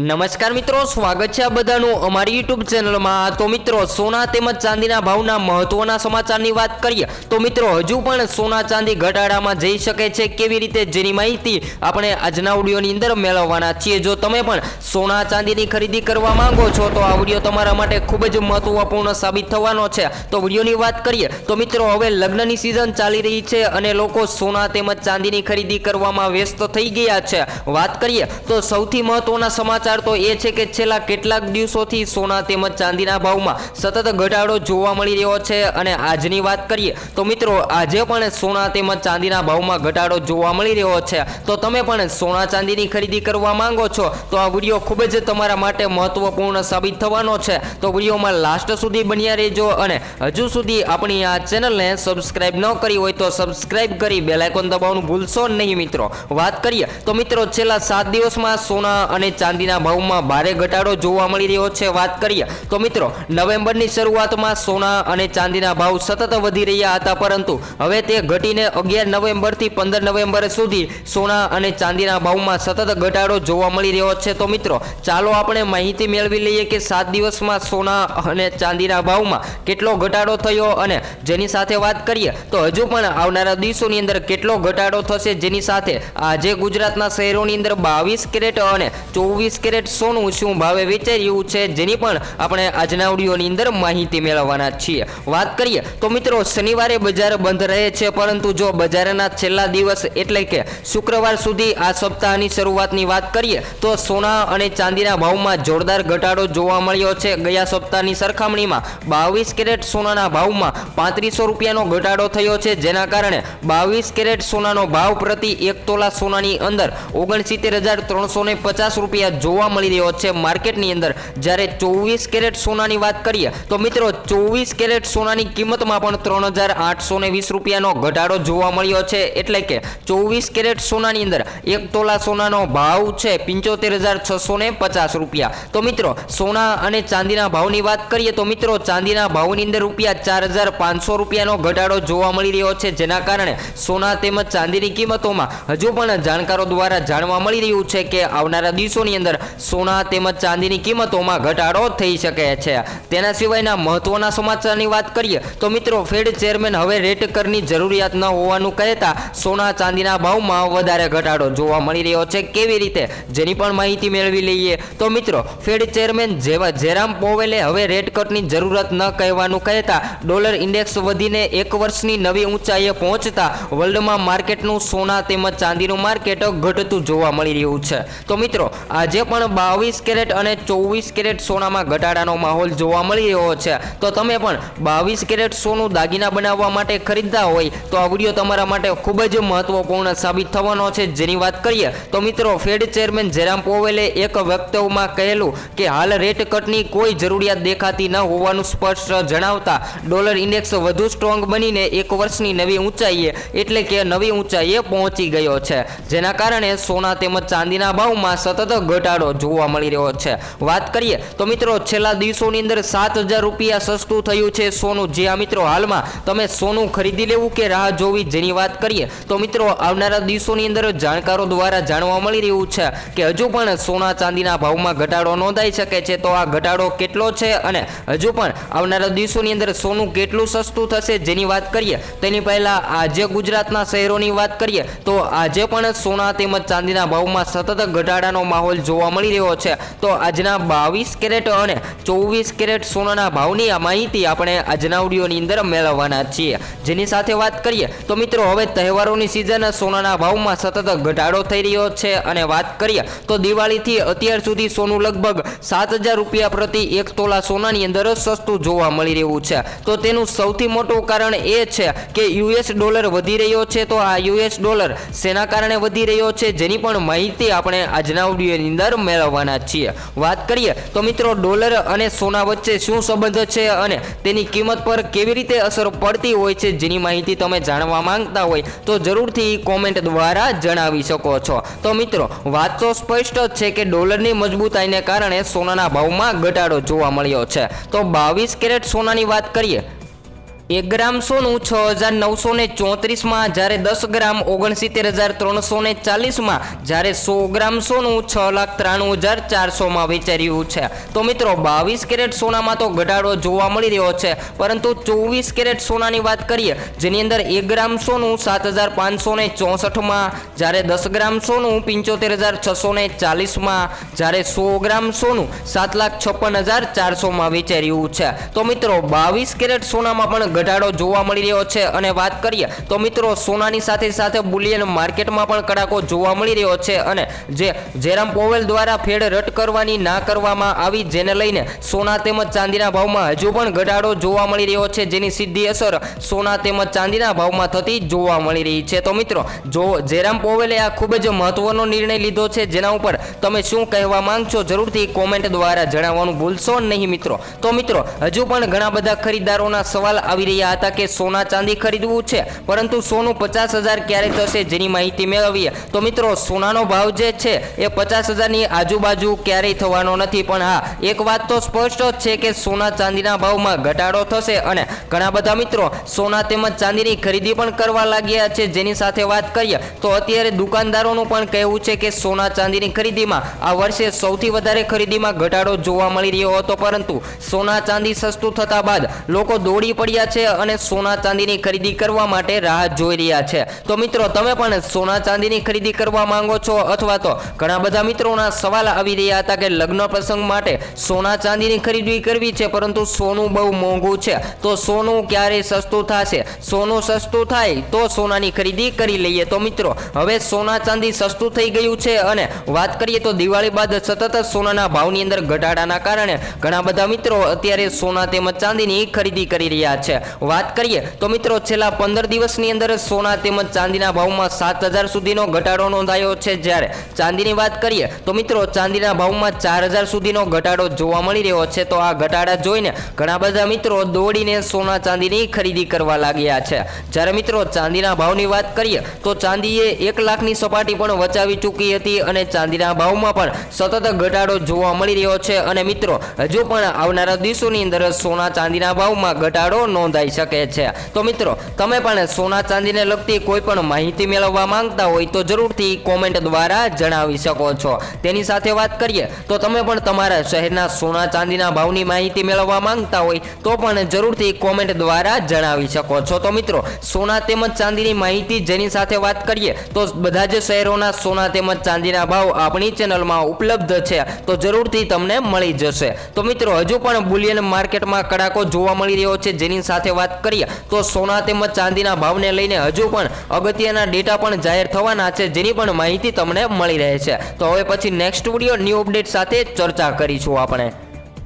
નમસ્કાર મિત્રો, સ્વાગત છે આ બધાનું અમારી યુટ્યુબ ચેનલમાં તો મિત્રો, સોના તેમજ ચાંદીના ભાવના મહત્વના સમાચારની વાત કરીએ, તો મિત્રો, હજુ પણ સોના ચાંદી ઘટાડામાં જઈ શકે છે કેવી રીતે જેની માહિતી આપણે આજના ઓડિયોની અંદર મેળવવાના છીએ. જો તમે પણ સોના ચાંદીની ખરીદી કરવા માંગો છો, તો આ વીડિયો તમારા માટે ખૂબ જ મહત્વપૂર્ણ સાબિત થવાનો છે. તો વિડીયોની વાત કરીએ, તો મિત્રો, હવે લગ્નની સિઝન ચાલી રહી છે અને લોકો સોના તેમજ ચાંદીની ખરીદી કરવામાં વ્યસ્ત થઈ ગયા છે. વાત કરીએ, તો સૌથી મહત્વના સમાચાર તો એ છે કે છેલ્લા કેટલાક દિવસોથી સોના તેમજ ચાંદીના ભાવમાં સતત ઘટાડો જોવા મળી રહ્યો છે અને આજની વાત કરીએ તો મિત્રો, આજે પણ સોના તેમજ ચાંદીના ભાવમાં ઘટાડો જોવા મળી રહ્યો છે. તો તમે પણ સોના ચાંદીની ખરીદી કરવા માંગો છો, તો આ વીડિયો ખૂબ જ તમારા માટે મહત્વપૂર્ણ સાબિત થવાનો છે. તો વિડીયોમાં લાસ્ટ સુધી બન્યા રહેજો અને હજુ સુધી આપણી આ ચેનલને સબસ્ક્રાઇબ ન કરી હોય તો સબસ્ક્રાઇબ કરી બેલાઇકોન દબાવવાનું ભૂલશો નહીં મિત્રો. વાત કરીએ તો મિત્રો, છેલ્લા સાત દિવસમાં સોના અને ચાંદીના ભાવમાં ભારે ઘટાડો જોવા મળી રહ્યો છે. વાત કરીએ તો મિત્રો, નવેમ્બરની શરૂઆતમાં સોના અને ચાંદીના ભાવ સતત વધી રહ્યા હતા, પરંતુ હવે તે ઘટીને અગિયાર નવેમ્બરથી પંદર નવેમ્બર સુધી સોના અને ચાંદીના ભાવમાં સતત ઘટાડો જોવા મળી રહ્યો છે. તો મિત્રો, ચાલો આપણે માહિતી મેળવી લઈએ કે સાત દિવસમાં સોના અને ચાંદીના ભાવમાં કેટલો ઘટાડો થયો અને જેની સાથે વાત કરીએ તો હજુ પણ આવનારા દિવસોની અંદર કેટલો ઘટાડો થશે જેની સાથે આજે ગુજરાતના શહેરોની અંદર બાવીસ કેરેટ અને ચોવીસ કેરેટ સોનું, શું ભાવે વેચાઈ છે જેની પણ આપણે આજના ઓડિયોની અંદર માહિતી મેળવવાના છીએ. વાત કરીએ તો મિત્રો, શનિવારે બજાર બંધ રહે છે, પરંતુ જો બજારના છેલ્લા દિવસ એટલે કે શુક્રવાર સુધી આ સપ્તાહની શરૂઆતની વાત કરીએ, તો સોના અને ચાંદીના ભાવમાં જોરદાર ઘટાડો જોવા મળ્યો છે. ગયા સપ્તાહની સરખામણીમાં બાવીસ કેરેટ સોનાના ભાવમાં પાંત્રીસો રૂપિયાનો ઘટાડો થયો છે, જેના કારણે બાવીસ કેરેટ સોનાનો ભાવ પ્રતિ એક તોલા સોનાની અંદર ઓગણસિત્તેર હજાર ત્રણસો પચાસ રૂપિયા જોવા મળી રહ્યો છે માર્કેટની અંદર. જ્યારે ચોવીસ કેરેટ સોનાની વાત કરીએ, તો મિત્રો ચોવીસ કેરેટ સોનાની કિંમતમાં પણ ત્રણ હજાર આઠસો વીસ રૂપિયાનો ઘટાડો જોવા મળ્યો છે. એટલે કે ચોવીસ કેરેટ સોનાની અંદર એક તોલા સોનાનો ભાવ છે પંચોતેર હજાર છસો પચાસ રૂપિયા. તો મિત્રો, સોના અને ચાંદીના ભાવની વાત કરીએ, તો મિત્રો ચાંદીના ભાવની અંદર રૂપિયા ચાર હજાર પાંચસો રૂપિયાનો ઘટાડો જોવા મળી રહ્યો છે. જેના કારણે સોના તેમજ ચાંદીની કિંમતોમાં હજુ પણ જાણકારો દ્વારા જાણવા મળી રહ્યું છે કે આવનારા દિવસોની અંદર સોના તેમજ ચાંદીની કિંમતોમાં ઘટાડો થઈ શકે છે. તેના સિવાયના મહત્વના સમાચારની વાત કરીએ તો મિત્રો ફેડ ચેરમેન હવે રેટ કરની જરૂરિયાત ન હોવાનું કહેતા સોના ચાંદીના ભાવમાં વધારે ઘટાડો જોવા મળી રહ્યો છે. કેવી રીતે? જેની પણ માહિતી મેળવી લઈએ તો મિત્રો ફેડ ચેરમેન જેવા જેરામ પોવેલે હવે રેટ કટની જરૂરત ન કહેવાનું કહેતા ડોલર ઇન્ડેક્સ વધીને એક વર્ષની નવી ઊંચાઈએ પહોંચતા વર્લ્ડમાં માર્કેટનું સોના તેમજ ચાંદીનું માર્કેટ ઘટતું જોવા મળી રહ્યું છે. તો મિત્રો, આજે પણ બાવીસ કેરેટ અને ચોવીસ કેરેટ સોનામાં ઘટાડાનો માહોલ જોવા મળી રહ્યો છે. તો તમે પણ બાવીસ કેરેટ સોનું દાગીના બનાવવા માટે ખરીદતા હોય તો આ વીડિયો તમારા માટે ખૂબ જ મહત્વપૂર્ણ સાબિત થવાનો છે. જેની વાત કરીએ તો મિત્રો ફેડ ચેરમેન જેરામ પોવેલે એક વક્તવ્યમાં કહેલું કે હાલ રેટ કટની કોઈ જરૂરિયાત દેખાતી ન હોવાનું સ્પષ્ટ જણાવતા ડોલર ઇન્ડેક્સ વધુ સ્ટ્રોંગ બનીને એક વર્ષની નવી ઊંચાઈએ, એટલે કે નવી ઊંચાઈએ પહોંચી ગયો છે. જેના કારણે સોના તેમજ ચાંદીના ભાવમાં સતત ઘટાડો જોવા મળી રહ્યો છે. વાત કરીએ તો મિત્રો, છેલ્લા દિવસોની અંદર સાત હજાર રૂપિયા સસ્તું થયું છે સોનું. જે આ મિત્રો હાલમાં તમે સોનું ખરીદી લેવું કે રાહ જોવી જેની વાત કરીએ તો મિત્રો, આવનારા દિવસોની અંદર જાણકારો દ્વારા જાણવા મળી રહ્યું છે કે હજુ પણ સોના ચાંદીના ભાવમાં ઘટાડો નોંધાઈ શકે છે. તો આ ઘટાડો કેટલો છે અને હજુ પણ આવનારા દિવસોની અંદર સોનું કેટલું સસ્તું થશે જેની વાત કરીએ? તેની પહેલાં આજે ગુજરાતના શહેરોની વાત કરીએ તો આજે પણ સોના તેમજ ચાંદીના ભાવમાં સતત ઘટાડાનો માહોલ જોવા મળી રહ્યો છે. તો આજના બાવીસ કેરેટ અને ચોવીસ કેરેટ સોનાના ભાવની આ માહિતી આપણે આજના ઓડિયોની અંદર મેળવવાના છીએ. જેની સાથે વાત કરીએ, તો મિત્રો હવે તહેવારોની સિઝન સોનાના ભાવમાં સતત ઘટાડો થઈ રહ્યો છે અને વાત કરીએ, તો દિવાળીથી અત્યાર સુધી સોનું લગભગ સાત હજાર રૂપિયા પ્રતિ એક તોલા સોનાની અંદર સસ્તું જોવા મળી રહ્યું છે. તો તેનું સૌથી મોટું કારણ એ છે કે યુએસ ડોલર વધી રહ્યો છે, તો આ યુએસ ડોલર શેના કારણે વધી રહ્યો છે, જેની પણ માહિતી આપણે આજના ઓડિયોની અંદર મેળવવાના છીએ. વાત કરીએ તો મિત્રો ડોલર અને સોના વચ્ચે શું સંબંધ છે અને તેની કિંમત પર કેવી રીતે અસર પડતી હોય છે જેની માહિતી તમે જાણવા માંગતા હોય તો જરૂરથી કોમેન્ટ દ્વારા જણાવી શકો છો. તો મિત્રો, વાત તો સ્પષ્ટ છે કે ડોલરની મજબૂતાઈને કારણે સોનાના ભાવમાં ઘટાડો જોવા મળ્યો છે. તો બાવીસ કેરેટ સોનાની વાત કરીએ એક ગ્રામ સોનું છ હજાર નવસો ને ચોત્રીસમાં, જ્યારે દસ ગ્રામ ઓગણસિત્તેર હજાર ત્રણસો ને ચાલીસમાં, જ્યારે સો ગ્રામ સોનું છ લાખ ત્રાણું હજાર ચારસોમાં વેચાઈ રહ્યું છે. તો મિત્રો, બાવીસ કેરેટ સોનામાં તો ઘટાડો જોવા મળી રહ્યો છે, પરંતુ ચોવીસ કેરેટ સોનાની વાત કરીએ, જેની અંદર એક ગ્રામ સોનું સાત હજાર પાંચસો ને ચોસઠમાં, જ્યારે દસ ગ્રામ સોનું પંચોતેર હજાર છસો ને ચાલીસમાં, જ્યારે સો ગ્રામ સોનું સાત લાખ છપ્પન હજાર ચારસોમાં વેચાઈ રહ્યું છે. તો મિત્રો, બાવીસ કેરેટ સોનામાં પણ ઘટાડો જોવા મળી રહ્યો છે. અને વાત કરીએ તો મિત્રો, સોનાની સાથે સાથે બુલિયન માર્કેટમાં પણ કડાકો જોવા મળી રહ્યો છે. અને જે જેરામ પોવેલ દ્વારા ફેડ રટ કરવાની ના કરવામાં આવી, જેને લઈને સોના તેમજ ચાંદીના ભાવમાં હજુ પણ ઘટાડો જોવા મળી રહ્યો છે. જેની સીધી અસર સોના તેમજ ચાંદીના ભાવમાં થતી જોવા મળી રહી છે. તો મિત્રો, જો જેરામ પોવેલે આ ખૂબ જ મહત્વનો નિર્ણય લીધો છે, જેના ઉપર તમે શું કહેવા માંગશો, જરૂરથી કોમેન્ટ દ્વારા જણાવવાનું ભૂલશો નહીં મિત્રો. તો મિત્રો, હજુ પણ ઘણા બધા ખરીદદારોના સવાલ આવી રહ્યા હતા કે સોના ચાંદી ખરીદવું છે, પરંતુ સોનું પચાસ હજાર ક્યારે થશે જેની માહિતી મેળવીએ. તો મિત્રો, સોનાનો ભાવ જે છે, એ પચાસ હજારની આજુબાજુ ક્યારેય થવાનો નથી. પણ હા, એક વાત તો સ્પષ્ટ જ છે કે સોના ચાંદીના ભાવમાં ઘટાડો થશે અને ઘણા બધા મિત્રો સોના તેમજ ચાંદીની ખરીદી પણ કરવા લાગ્યા છે. જેની સાથે વાત કરીએ, તો અત્યારે દુકાનદારોનું પણ કહેવું છે કે સોના ચાંદીની ખરીદીમાં આ વર્ષે સૌથી વધારે ખરીદીમાં ઘટાડો જોવા મળી રહ્યો હતો. પરંતુ સોના ચાંદી સસ્તું થતા બાદ લોકો દોડી પડ્યા છે અને સોના ચાંદીની ખરીદી કરવા માટે રાહ જોઈ રહ્યા છે. તો મિત્રો, તમે પણ સોના ચાંદીની ખરીદી કરવા માંગો છો અથવા તો ઘણા બધા મિત્રોના સવાલ આવી રહ્યા હતા કે લગ્ન પ્રસંગ માટે સોના ચાંદીની ખરીદી કરવી છે, પરંતુ સોનું બહુ મોંઘું છે. તો સોનું ક્યારે સસ્તું થશે? સોનું સસ્તું થાય તો સોનાની ખરીદી કરી લઈએ. તો મિત્રો, હવે સોના ચાંદી સસ્તું થઈ ગયું છે અને વાત કરીએ તો દિવાળી બાદ સતત સોનાના ભાવની અંદર ઘટાડાના કારણે ઘણા બધા મિત્રો અત્યારે સોના તેમજ ચાંદીની ખરીદી કરી રહ્યા છે. વાત કરીએ તો મિત્રો છેલ્લા પંદર દિવસની અંદર સોના તેમજ ચાંદીના ભાવમાં સાત હજાર સુધીનો ઘટાડો નોંધાયો છે. જ્યારે ચાંદીની વાત કરીએ તો મિત્રો ચાંદીના ભાવમાં ચાર હજાર સુધીનો ઘટાડો જોવા મળી રહ્યો છે. તો આ ઘટાડા જોઈને ઘણા બધા મિત્રો દોડીને સોના ચાંદીની ખરીદી કરવા લાગ્યા છે. જ્યારે મિત્રો ચાંદીના ભાવની વાત કરીએ તો ચાંદીએ એક લાખની સપાટી પણ વચાવી ચૂકી હતી અને ચાંદીના ભાવમાં પણ સતત ઘટાડો જોવા મળી રહ્યો છે. અને મિત્રો હજુ પણ આવનારા દિવસોની અંદર સોના ચાંદીના ભાવમાં ઘટાડો નોંધાઈ શકે છે. તો મિત્રો, તમે પણ સોના ચાંદીને લગતી કોઈ પણ માહિતી મેળવવા માંગતા હોય તો જરૂરથી કોમેન્ટ દ્વારા જણાવી શકો છો. તેની સાથે વાત કરીએ, તો તમે પણ તમારા શહેરના સોના ચાંદીના ભાવની માહિતી મેળવવા માંગતા હોય તો પણ જરૂરથી કોમેન્ટ દ્વારા જણાવી શકો છો. તો મિત્રો, સોના તેમજ ચાંદીની માહિતી જેની સાથે વાત કરીએ, તો બધા જ શહેરોના સોના તેમજ ચાંદીના ભાવ આપણી ચેનલમાં ઉપલબ્ધ છે. તો જરૂરથી તમને મળી જશે. તો મિત્રો, હજુ પણ બુલિયન માર્કેટમાં કડાકો જોવા મળી રહ્યો છે. જેની સાથે વાત કરીએ, તો સોના તેમજ ચાંદીના ભાવને લઈને હજુ પણ અગત્યના ડેટા પણ જાહેર થવાના છે, જેની પણ માહિતી તમને મળી રહે છે. તો હવે પછી નેક્સ્ટ વીડિયો ન્યૂ અપડેટ સાથે ચર્ચા કરીશું આપણે.